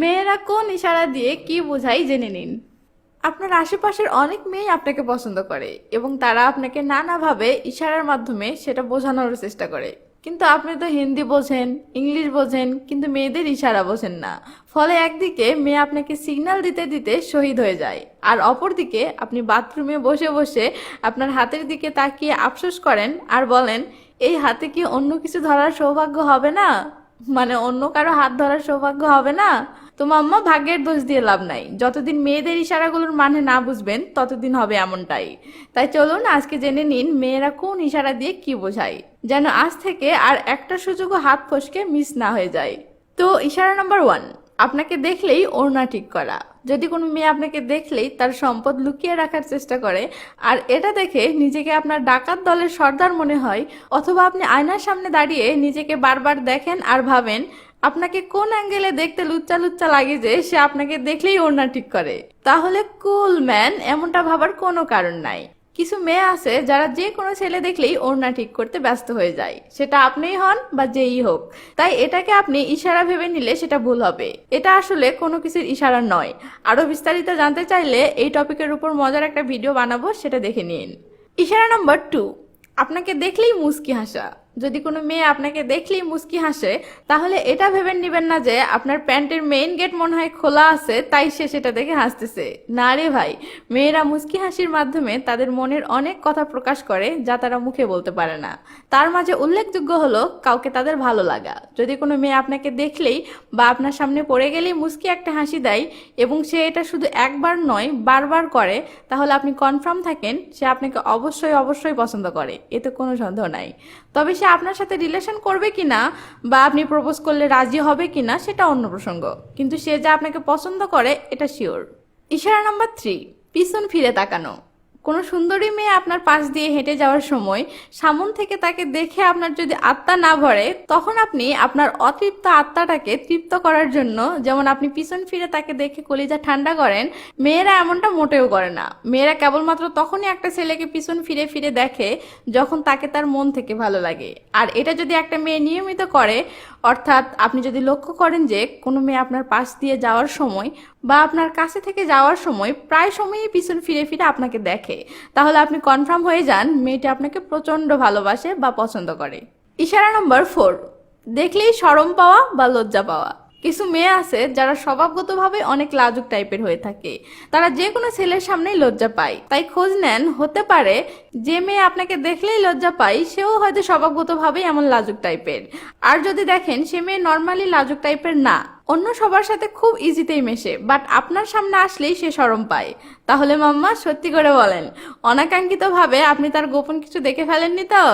মেয়েরা কোন ইশারা দিয়ে কি বোঝাই জেনে নিন। আপনার আশেপাশের অনেক মেয়ে আপনাকে পছন্দ করে এবং তারা আপনাকে নানাভাবে ইশারার মাধ্যমে সেটা বোঝানোর চেষ্টা করে। কিন্তু আপনি তো হিন্দি বোঝেন, ইংলিশ বোঝেন, কিন্তু মেয়েদের ইশারা বোঝেন না। ফলে একদিকে মেয়ে আপনাকে সিগন্যাল দিতে দিতে শহীদ হয়ে যায়, আর অপরদিকে আপনি বাথরুমে বসে বসে আপনার হাতের দিকে তাকিয়ে আফসোস করেন আর বলেন, এই হাতে কি অন্য কিছু ধরার সৌভাগ্য হবে না? মানে অন্য কারও হাত ধরার সৌভাগ্য হবে না? তো মাম্মা ভাগ্যের দোষ দিয়ে লাভ নাই। যতদিন মেয়েদের ইশারাগুলোর মানে না বুঝবেন, ততদিন হবে এমনটাই। তাই চলুন আজকে জেনে নিন মেয়েরা কোন ইশারা দিয়ে কি বোঝায়, যেন আজ থেকে আর একটা সুযোগও হাত ফসকে মিস না হয়ে যায়। তো ইশারা নাম্বার ওয়ান, আপনাকে দেখলেই ওড়না ঠিক করা। যদি কোনো মেয়ে আপনাকে দেখলেই তার সম্পদ লুকিয়ে রাখার চেষ্টা করে, আর এটা দেখে নিজেকে আপনার ডাকাত দলের সর্দার মনে হয়, অথবা আপনি আয়নার সামনে দাঁড়িয়ে নিজেকে বারবার দেখেন আর ভাবেন আপনাকে কোন অ্যাঙ্গেলে দেখতে লুচ্চা লুচ্চা লাগে যে সে আপনাকে দেখলেই ওড়না ঠিক করে? তাহলে কুল ম্যান এমনটা ভাবার কোনো কারণ নাই। কিছু মেয়ে আছে যারা যে কোনো ছেলে দেখলেই ওড়না ঠিক করতে ব্যস্ত হয়ে যায়। সেটা আপনিই হন বা যেই হোক। তাই এটাকে আপনি ইশারা ভেবে নিলে সেটা ভুল হবে। এটা আসলে কোনো কিছুর ইশারা নয়। আরও বিস্তারিত জানতে চাইলে এই টপিকের উপর মজার একটা ভিডিও বানাবো, সেটা দেখে নিন। ইশারা নাম্বার টু আপনাকে দেখলেই মুস্কি হাসা। যদি কোনো মেয়ে আপনাকে দেখলেই মুস্কি হাসে, তাহলে এটা ভেবে নেবেন না যে আপনার প্যান্টের মেইন গেট মনে হয় খোলা আছে, তাই সে সেটা দেখে হাসতেছে। না রে ভাই, মেয়েরা মুস্কি হাসির মাধ্যমে তাদের মনের অনেক কথা প্রকাশ করে যা তারা মুখে বলতে পারে না। তার মাঝে উল্লেখযোগ্য হলো কাউকে তাদের ভালো লাগা। যদি কোনো মেয়ে আপনাকে দেখলেই বা আপনার সামনে পড়ে গেলেই মুস্কি একটা হাসি দেয় এবং সে এটা শুধু একবার নয়, বারবার করে, তাহলে আপনি কনফার্ম থাকেন, সে আপনাকে অবশ্যই অবশ্যই পছন্দ করে। এতে কোনো সন্দেহ নাই। তবে সে আপনার সাথে রিলেশন করবে কি না বা আপনি প্রপোজ করলে রাজি হবে কি না সেটা অন্য প্রসঙ্গ। কিন্তু সে যা আপনাকে পছন্দ করে, এটা শিওর ইশারা নাম্বার থ্রি পিছন ফিরে তাকানো। কোনো সুন্দরী মেয়ে আপনার পাশ দিয়ে হেঁটে যাওয়ার সময় সামন থেকে তাকে দেখে আপনার যদি আত্মা না ভরে, তখন আপনি আপনার অতৃপ্ত আত্মাটাকে তৃপ্ত করার জন্য যেমন আপনি পিছন ফিরে তাকে দেখে কলিজা ঠান্ডা করেন, মেয়েরা এমনটা মোটেও করে না। মেয়েরা কেবলমাত্র তখনই একটা ছেলেকে পিছন ফিরে ফিরে দেখে যখন তাকে তার মন থেকে ভালো লাগে। আর এটা যদি একটা মেয়ে নিয়মিত করে, অর্থাৎ আপনি যদি লক্ষ্য করেন যে কোনো মেয়ে আপনার পাশ দিয়ে যাওয়ার সময় বা আপনার কাছে থেকে যাওয়ার সময় প্রায় সময়ই পিছন ফিরে ফিরে আপনাকে দেখে। তাহলে আপনি কনফার্ম হয়ে যান, মেয়েটি আপনাকে প্রচণ্ড ভালোবাসে বা পছন্দ করে। ইশারা নম্বর ফোর দেখলেই সরম পাওয়া বা লজ্জা পাওয়া। কিছু মেয়ে আছে যারা স্বভাবগতভাবে অনেক লাজুক টাইপের হয়ে থাকে। তারা যে কোনো ছেলের সামনেই লজ্জা পায়। তাই খোঁজ নেন, হতে পারে যে মেয়ে আপনাকে দেখলেই লজ্জা পায়, সেও হয়তো স্বভাবগতভাবেই এমন লাজুক টাইপের আর যদি দেখেন, সে মেয়ে নর্মালি লাজুক টাইপের না অন্য সবার সাথে খুব ইজিতেই মেশে বাট আপনার সামনে আসলেই সে সরম পায়। তাহলে মাম্মা, সত্যি করে বলেন, অনাকাঙ্ক্ষিতভাবে আপনি তার গোপন কিছু দেখে ফেলেননি তো?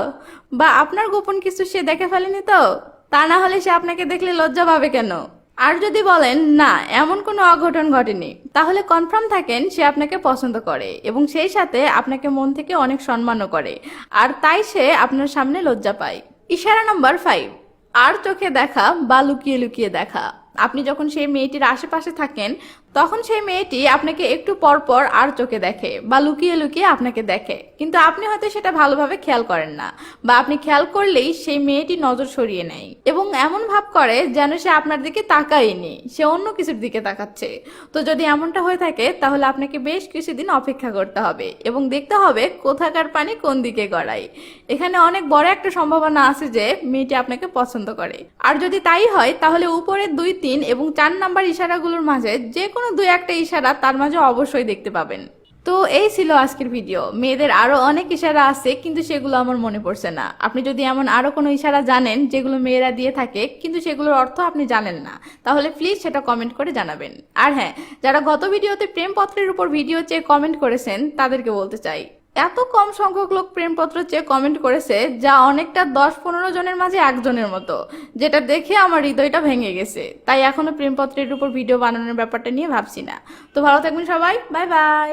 বা আপনার গোপন কিছু সে দেখে ফেলেনি তো? তা না হলে সে আপনাকে দেখলে লজ্জা পাবে কেন? আর যদি বলেন, না, এমন কোনো অঘটন ঘটেনি, তাহলে কনফার্ম থাকেন সে আপনাকে পছন্দ করে এবং সেই সাথে আপনাকে মন থেকে অনেক সম্মানও করে। আর তাই সে আপনার সামনে লজ্জা পায়। ইশারা নম্বর ফাইভ আর চোখে দেখা বা লুকিয়ে লুকিয়ে দেখা। আপনি যখন সেই মেয়েটির আশেপাশে থাকেন তখন সেই মেয়েটি আপনাকে একটু পর পর আর চোখে দেখে বা লুকিয়ে লুকিয়ে আপনাকে দেখে। কিন্তু আপনি হয়তো সেটা ভালোভাবে খেয়াল করেন না বা আপনি খেয়াল করলেই সেই মেয়েটি নজর সরিয়ে নেয় এবং এমন ভাব করে যেন সে আপনার দিকে তাকায়নি, সে অন্য কিছুর দিকে তাকাচ্ছে। তো যদি এমনটা হয়ে থাকে, তাহলে আপনাকে বেশ কিছুদিন অপেক্ষা করতে হবে এবং দেখতে হবে কোথাকার পানি কোন দিকে গড়ায়। এখানে অনেক বড় একটা সম্ভাবনা আছে যে মেয়েটি আপনাকে পছন্দ করে। আর যদি তাই হয়, তাহলে উপরে দুই, তিন এবং চার নাম্বার ইশারাগুলোর মাঝে যে কোনো দুই একটা ইশারা তার মাঝে অবশ্যই দেখতে পাবেন। তো এই ছিল আজকের ভিডিও। মেয়েদের আরও অনেক ইশারা আছে, কিন্তু সেগুলো আমার মনে পড়ছে না। আপনি যদি এমন আরও কোনো ইশারা জানেন, যেগুলো মেয়েরা দিয়ে থাকে, কিন্তু সেগুলোর অর্থ আপনি জানেন না, তাহলে প্লিজ সেটা কমেন্ট করে জানাবেন। আর হ্যাঁ যারা গত ভিডিওতে প্রেমপত্রের উপর ভিডিও চেয়ে কমেন্ট করেছেন, তাদেরকে বলতে চাই এত কম সংখ্যক লোক প্রেমপত্র চেয়ে কমেন্ট করেছে, যা অনেকটা দশ পনেরো জনের মাঝে একজনের মতো, যেটা দেখে আমার হৃদয়টা ভেঙে গেছে। তাই এখনও প্রেমপত্রের উপর ভিডিও বানানোর ব্যাপারটা নিয়ে ভাবছি না। তো ভালো থাকবেন সবাই বাই বাই